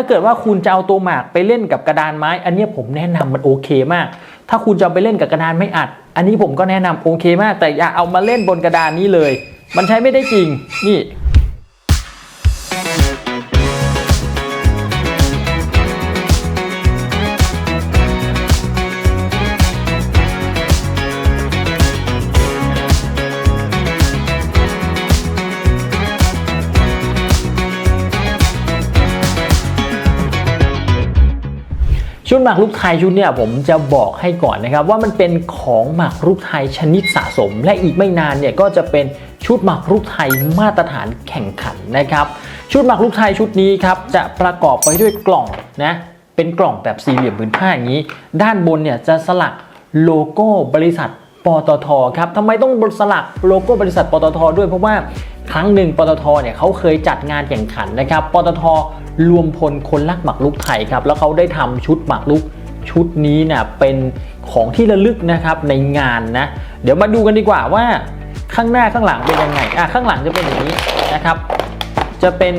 ถ้าเกิดว่าคุณจะเอาตัวหมากไปเล่นกับกระดานไม้ อันนี้ผมแนะนำมันโอเคมาก ถ้าคุณจะไปเล่นกับกระดานไม่อัด อันนี้ผมก็แนะนำโอเคมาก แต่อย่าเอามาเล่นบนกระดานนี้เลย มันใช้ไม่ได้จริงนี่ ดหมากรุกไทยชุดเนี่ยผมจะบอกให้ก่อนนะครับว่ามันเป็นของหมากรุกไทยชนิดสะสม และอีกไม่นานเนี่ยก็จะเป็นชุดหมากรุกไทยมาตรฐานแข่งขันนะครับ ชุดหมากรุกไทยชุดนี้ครับจะประกอบไปด้วยกล่องนะเป็นกล่องแบบสี่เหลี่ยมผืนผ้าอย่างนี้ ด้านบนเนี่ยจะสลักโลโก้บริษัท ตทครับทำไมต้องสลักโลโก้บริษัทปตทด้วยเพราะว่าครั้งหนึ่งปตทเนี่ยเขาเคยจัดงานแข่งขันนะครับปตทรวมพลคนรักหมากรุกไทยครับแล้วเขาได้ทำชุดหมากรุกชุดนี้เนี่ยเป็นของที่ระลึกนะครับในงานนะ เดี๋ยวมาดูกันดีกว่าว่าข้างหน้าข้างหลังเป็นยังไงอะข้างหลังจะเป็นอย่างนี้นะครับ จะเป็น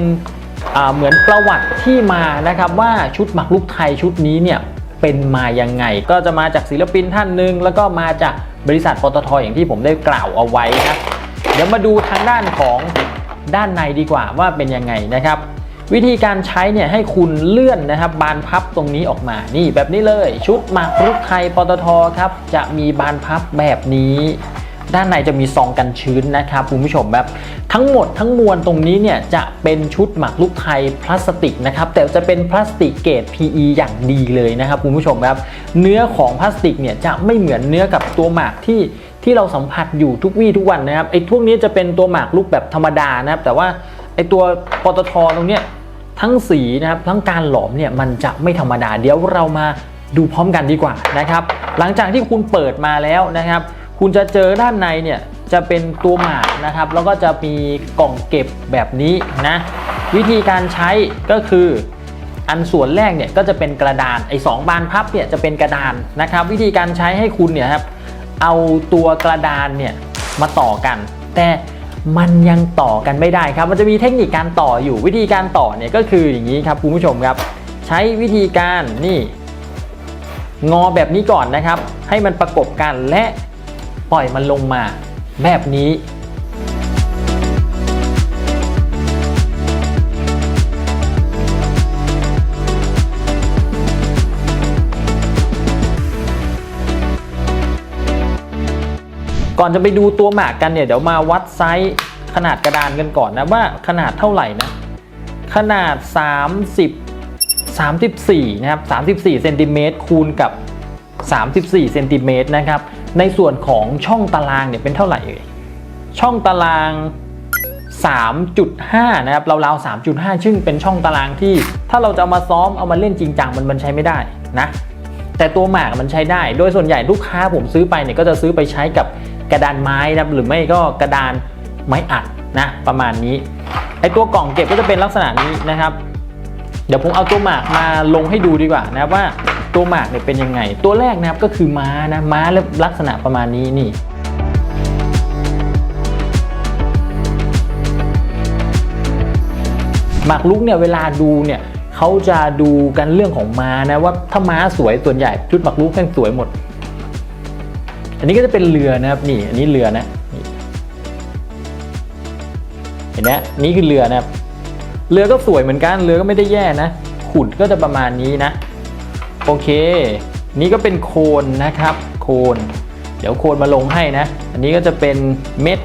เหมือนประวัติที่มานะครับว่าชุดหมากรุกไทยชุดนี้เนี่ยเป็นมายังไง ก็จะมาจากศิลปินท่านหนึ่งแล้วก็มาจาก บริษัทปตทอย่างที่ผมได้กล่าวเอาไว้นะเดี๋ยวมาดูทางด้านของด้านในดีกว่าว่าเป็นยังไงนะครับ วิธีการใช้เนี่ยให้คุณเลื่อนนะครับ บานพับตรงนี้ออกมานี่แบบนี้เลย ชุดหมากรุกไทยปตทครับจะมีบานพับแบบนี้ ด้านในจะมีซองกันชื้นนะครับคุณผู้ชมแบบทั้งหมดทั้งมวลตรงนี้เนี่ยจะเป็นชุดหมากรุกไทยพลาสติกนะครับแต่จะเป็นพลาสติกเกรด PE อย่างดีเลยนะครับคุณผู้ชมครับเนื้อของพลาสติกเนี่ยจะไม่เหมือนเนื้อกับตัวหมากที่ที่เราสัมผัสอยู่ทุกวี่ทุกวันนะครับไอ้พวกนี้จะเป็นตัวหมากรุกแบบธรรมดานะครับแต่ว่าไอ้ตัวปตทตรงเนี้ยทั้งสีนะครับทั้งการหลอมเนี่ยมันจะไม่ธรรมดาเดี๋ยวเรามาดูพร้อมกันดีกว่านะครับ หลังจากที่คุณเปิดมาแล้วนะครับ คุณจะเจอด้านในเนี่ยจะเป็นตัวหมากนะครับ แล้วก็จะมีกล่องเก็บแบบนี้นะ วิธีการใช้ก็คืออันส่วนแรกเนี่ยก็จะเป็นกระดานไอ้สองบานพับเนี่ยจะเป็นกระดานนะครับ วิธีการใช้ให้คุณเนี่ยครับเอาตัวกระดานเนี่ยมาต่อกัน แต่มันยังต่อกันไม่ได้ครับ มันจะมีเทคนิคการต่ออยู่วิธีการต่อเนี่ยก็คืออย่างนี้ครับคุณผู้ชมครับ ใช้วิธีการนี่ งอแบบนี้ก่อนนะครับ ให้มันประกบกันและ ปล่อยมันลงมาแบบนี้ ก่อนจะไปดูตัวหมากกันเนี่ย เดี๋ยวมาวัดไซส์ขนาดกระดานกันก่อนนะว่าขนาดเท่าไหร่นะ ขนาด 30 34 นะครับ 34เซนติเมตรคูณกับ 34เซนติเมตรนะครับ ในส่วนของช่องตารางเนี่ยเป็นเท่าไหร่เอ่ยช่องตาราง 3.5 นะครับราวๆ 3.5 ซึ่งเป็นช่องตารางที่ถ้าเราจะเอามาซ้อมเอามาเล่นจริงจังมันมันใช้ไม่ได้นะแต่ตัวหมากมันใช้ได้ โดยส่วนใหญ่ลูกค้าผมซื้อไปเนี่ยก็จะซื้อไปใช้กับกระดานไม้นะหรือไม่ก็กระดานไม้อัดนะประมาณนี้ไอตัวกล่องเก็บก็จะเป็นลักษณะนี้นะครับ เดี๋ยวผมเอาตัวหมากมาลงให้ดูดีกว่านะครับว่า ตัวหมากเนี่ยเป็นยังไง ตัวแรกนะครับก็คือม้านะม้าลักษณะประมาณนี้นี่หมากรุกเนี่ยเวลาดูเนี่ยเขาจะดูกันเรื่องของม้านะว่าถ้าม้าสวยส่วนใหญ่ชุดหมากรุกแม่งสวยหมด อันนี้ก็จะเป็นเรือนะครับนี่อันนี้เรือนะนี่เห็นไหมนี่คือเรือนะครับเรือก็สวยเหมือนกันเรือก็ไม่ได้แย่นะขุดก็จะประมาณนี้นะ โอเค นี่ก็เป็นโคนนะครับ โคน เดี๋ยวโคนมาลงให้นะ อันนี้ก็จะเป็นเม็ด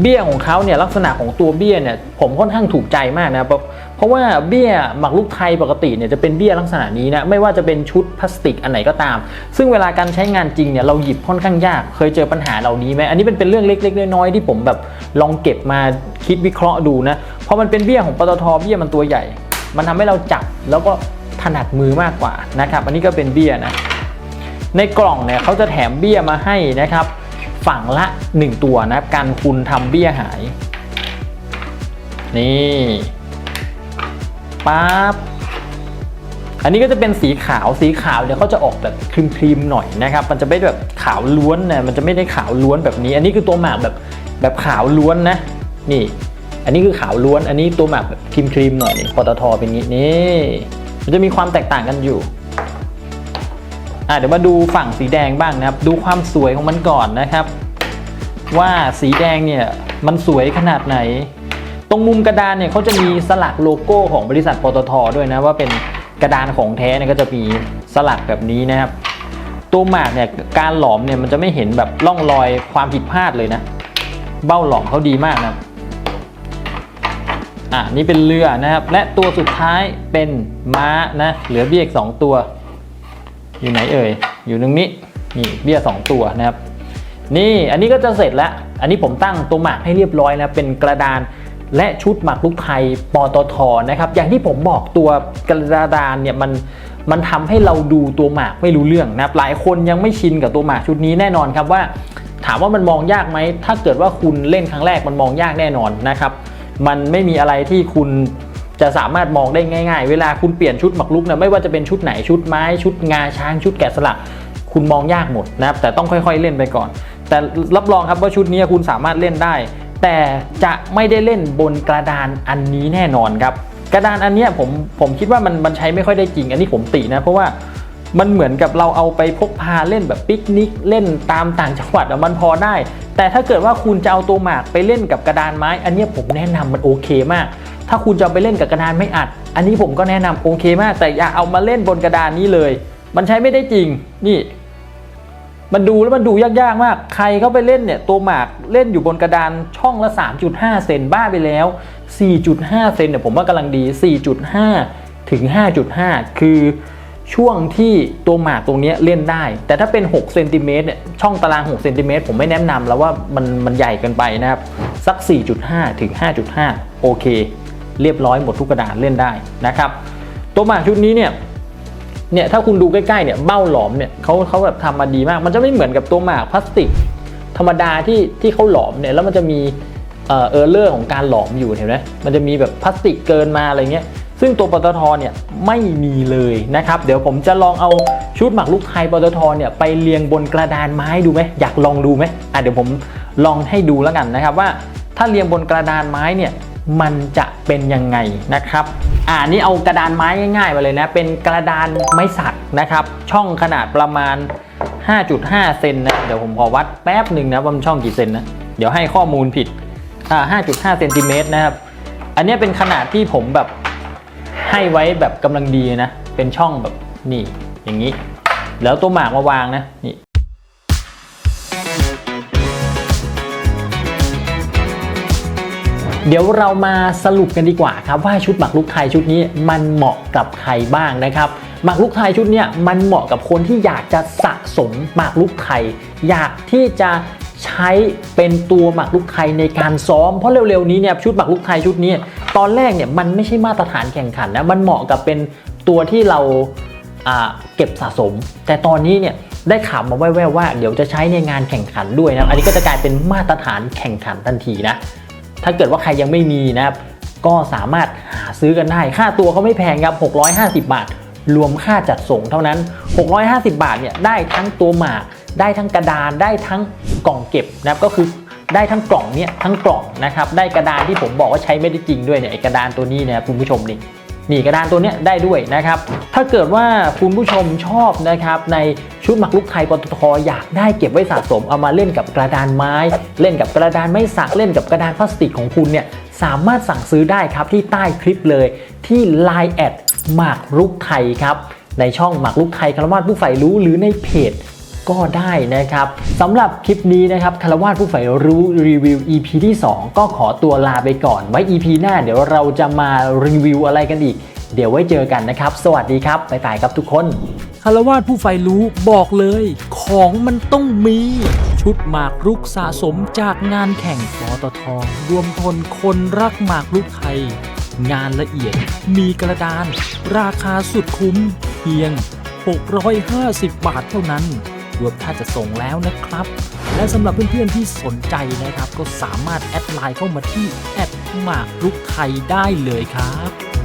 เบี้ยของเขาเนี่ยลักษณะของตัวเบี้ยเนี่ยผมค่อนข้างถูกใจมากนะเพราะเพราะว่าเบี้ยหมักลูกไทยปกติเนี่ยจะเป็นเบี้ยลักษณะนี้นะไม่ว่าจะเป็นชุดพลาสติกอันไหนก็ตาม ซึ่งเวลาการใช้งานจริงเนี่ยเราหยิบค่อนข้างยาก เคยเจอปัญหาเหล่านี้ไหมอันนี้เป็นเป็นเรื่องเล็ก ๆ น้อยๆที่ผมแบบลองเก็บมาคิดวิเคราะห์ดูนะเพราะมันเป็นเบี้ยของปตทเบี้ยมันตัวใหญ่ มันทำให้เราจับแล้วก็ นัดมือมากกว่านะครับ อันนี้ก็เป็นเบี้ยนะ ในกล่องเนี่ยเขาจะแถมเบี้ยมาให้นะครับ ฝั่งละ 1 ตัวนะการคุณทำเบี้ยหาย นี่ปั๊บอันนี้ก็จะเป็นสีขาวสีขาวเนี่ยเขาจะออกแบบครีมๆหน่อยนะครับ มันจะไม่แบบขาวล้วนนะมันจะไม่ได้ขาวล้วนแบบนี้ อันนี้คือตัวหมากแบบแบบขาวล้วนนะนี่ อันนี้คือขาวล้วน อันนี้ตัวหมักแบบครีมครีมๆหน่อยนี่ปตทเป็นงี้นี่ มันจะมีความแตกต่างกันอยู่อะเดี๋ยวมาดูฝั่งสีแดงบ้างนะครับ ดูความสวยของมันก่อนนะครับ ว่าสีแดงเนี่ยมันสวยขนาดไหน ตรงมุมกระดานเนี่ยเขาจะมีสลักโลโก้ของบริษัทปตทด้วยนะว่าเป็นกระดานของแท้เนี่ยก็จะมีสลักแบบนี้นะครับ ตัวหมากเนี่ยการหลอมเนี่ยมันจะไม่เห็นแบบร่องรอยความผิดพลาดเลยนะ เบ้าหลอมเขาดีมากนะ อะนี่เป็นเรือนะครับ และตัวสุดท้ายเป็นม้านะเหลือเบี้ยอีกสองตัว อยู่ไหนเอ่ยอยู่ตรงนี้นี่เบี้ยสองตัวนะครับ นี่อันนี้ก็จะเสร็จแล้ว อันนี้ผมตั้งตัวหมากให้เรียบร้อยนะเป็นกระดานและชุดหมากลูกไทยปตทนะครับ อย่างที่ผมบอกตัวกระดานเนี่ยมันมันทำให้เราดูตัวหมากไม่รู้เรื่องนะครับหลายคนยังไม่ชินกับตัวหมากชุดนี้แน่นอนครับว่า ถามว่ามันมองยากไหมถ้าเกิดว่าคุณเล่นครั้งแรกมันมองยากแน่นอนนะครับ มันไม่มีอะไรที่คุณจะสามารถมองได้ง่าย ๆ เวลาคุณเปลี่ยนชุดหมากรุกนะไม่ว่าจะเป็นชุดไหนชุดไม้ชุดงาช้างชุดแกะสลัก คุณมองยากหมดนะครับแต่ต้องค่อยๆเล่นไปก่อน แต่รับรองครับว่าชุดนี้คุณสามารถเล่นได้ แต่จะไม่ได้เล่นบนกระดานอันนี้แน่นอนครับกระดานอันนี้ผมผมคิดว่ามันมันใช้ไม่ค่อยได้จริง อันนี้ผมตินะเพราะว่า มันเหมือนกับเราเอาไปพกพาเล่นแบบปิกนิกเล่นตามต่างจังหวัดอะมันพอได้ แต่ถ้าเกิดว่าคุณจะเอาตัวหมากไปเล่นกับกระดานไม้ อันนี้ผมแนะนำมันโอเคมาก ถ้าคุณจะไปเล่นกับกระดานไม่อัด อันนี้ผมก็แนะนำโอเคมาก แต่อย่าเอามาเล่นบนกระดานนี้เลย มันใช้ไม่ได้จริงนี่มันดูแล้วมันดูยากๆมาก ใครเขาไปเล่นเนี่ยตัวหมากเล่นอยู่บนกระดานช่องละ 3.5 เซนบ้าไปแล้ว 4.5 เซนเนี่ยผมว่ากำลังดี 4.5 ถึง 5.5 คือ ช่วงที่ตัวหมากตรงนี้เล่นได้ แต่ถ้าเป็น6เซนติเมตรเนี่ยช่องตาราง6เซนติเมตรผมไม่แนะนำแล้วว่ามันมันใหญ่เกินไปนะครับ สัก 4.5 ถึง 5.5 โอเค เรียบร้อยหมดทุกกระดานเล่นได้นะครับ ตัวหมากชุดนี้เนี่ยเนี่ยถ้าคุณดูใกล้ๆเนี่ยเบ้าหลอมเนี่ยเขาเขาแบบทำมาดีมาก มันจะไม่เหมือนกับตัวหมากพลาสติก ธรรมดาที่ที่เขาหลอมเนี่ยแล้วมันจะมีเออเออร์เลอร์ของการหลอมอยู่เห็นไหมมันจะมีแบบพลาสติกเกินมาอะไรเงี้ย ซึ่งตัวปตทเนี่ยไม่มีเลยนะครับ เดี๋ยวผมจะลองเอาชุดหมักลูกไทยปตทเนี่ยไปเรียงบนกระดานไม้ดูไหมอยากลองดูไหมอะเดี๋ยวผมลองให้ดูแล้วกันนะครับว่า ถ้าเรียงบนกระดานไม้เนี่ยมันจะเป็นยังไงนะครับ อ่านี่เอากระดานไม้ง่ายๆมาเลยนะ เป็นกระดานไม้สักนะครับ ช่องขนาดประมาณ 5.5 เซนนะ เดี๋ยวผมขอวัดแป๊บหนึ่งนะว่ามันช่องกี่เซนนะ เดี๋ยวให้ข้อมูลผิด อ่า 5.5 เซนติเมตรนะครับ อันนี้เป็นขนาดที่ผมแบบ ให้ไว้แบบกำลังดีนะ เป็นช่องแบบนี่อย่างนี้ แล้วตัวหมากมาวางนะนี่เดี๋ยวเรามาสรุปกันดีกว่าครับว่าชุดหมากรุกไทยชุดนี้มันเหมาะกับใครบ้างนะครับหมากรุกไทยชุดนี้มันเหมาะกับคนที่อยากจะสะสมหมากรุกไทย อยากที่จะ ใช้เป็นตัวหมากรุกไทยในการซ้อมเพราะเร็วๆนี้เนี่ยชุดหมากรุกไทยชุดนี้ ตอนแรกเนี่ยมันไม่ใช่มาตรฐานแข่งขันนะมันเหมาะกับเป็นตัวที่เราอ่าเก็บสะสม แต่ตอนนี้เนี่ยได้ข่าวมาแว่วๆว่าเดี๋ยวจะใช้ในงานแข่งขันด้วยนะอันนี้ก็จะกลายเป็นมาตรฐานแข่งขันทันทีนะถ้าเกิดว่าใครยังไม่มีนะครับก็สามารถหาซื้อกันได้ ค่าตัวเขาไม่แพงครับ 650 บาท รวมค่าจัดส่งเท่านั้น 650 บาทเนี่ยได้ทั้งตัวหมาก ได้ทั้งกระดานได้ทั้งกล่องเก็บนะครับก็คือได้ทั้งกล่องเนี่ยทั้งกล่องนะครับได้กระดานที่ผมบอกว่าใช้ไม่ได้จริงด้วยเนี่ยไอกระดานตัวนี้นะครับคุณผู้ชมนี่นี่กระดานตัวเนี้ยได้ด้วยนะครับ ถ้าเกิดว่าคุณผู้ชมชอบนะครับในชุดหมักลุกไทยปตทอยากได้เก็บไว้สะสมเอามาเล่นกับกระดานไม้ เล่นกับกระดานไม้สักเล่นกับกระดานพลาสติกของคุณเนี่ยสามารถสั่งซื้อได้ครับที่ใต้คลิปเลยที่ Line แอดหมากลุกไทยครับในช่องหมากลุกไทยคารวาสผู้ใฝ่รู้หรือในเพจ ก็ได้นะครับสำหรับคลิปนี้นะครับคารวาสผู้ใฝ่รู้รีวิว EP ที่ 2 ก็ขอตัวลาไปก่อน ไว้ EP หน้าเดี๋ยวเราจะมารีวิวอะไรกันอีก เดี๋ยวไว้เจอกันนะครับ สวัสดีครับบ๊ายบายครับทุกคนคารวาสผู้ใฝ่รู้บอกเลย ของมันต้องมี ชุดหมากรุกสะสมจากงานแข่งปตทรวมพลคนรักหมากรุกไทย งานละเอียด มีกระดาน ราคาสุดคุ้มเพียง 650 บาทเท่านั้น รวมถ้าจะส่งแล้วนะครับ และสำหรับเพื่อนๆที่สนใจนะครับ ก็สามารถแอดไลน์เข้ามาที่แอดหมากรุกไทยได้เลยครับ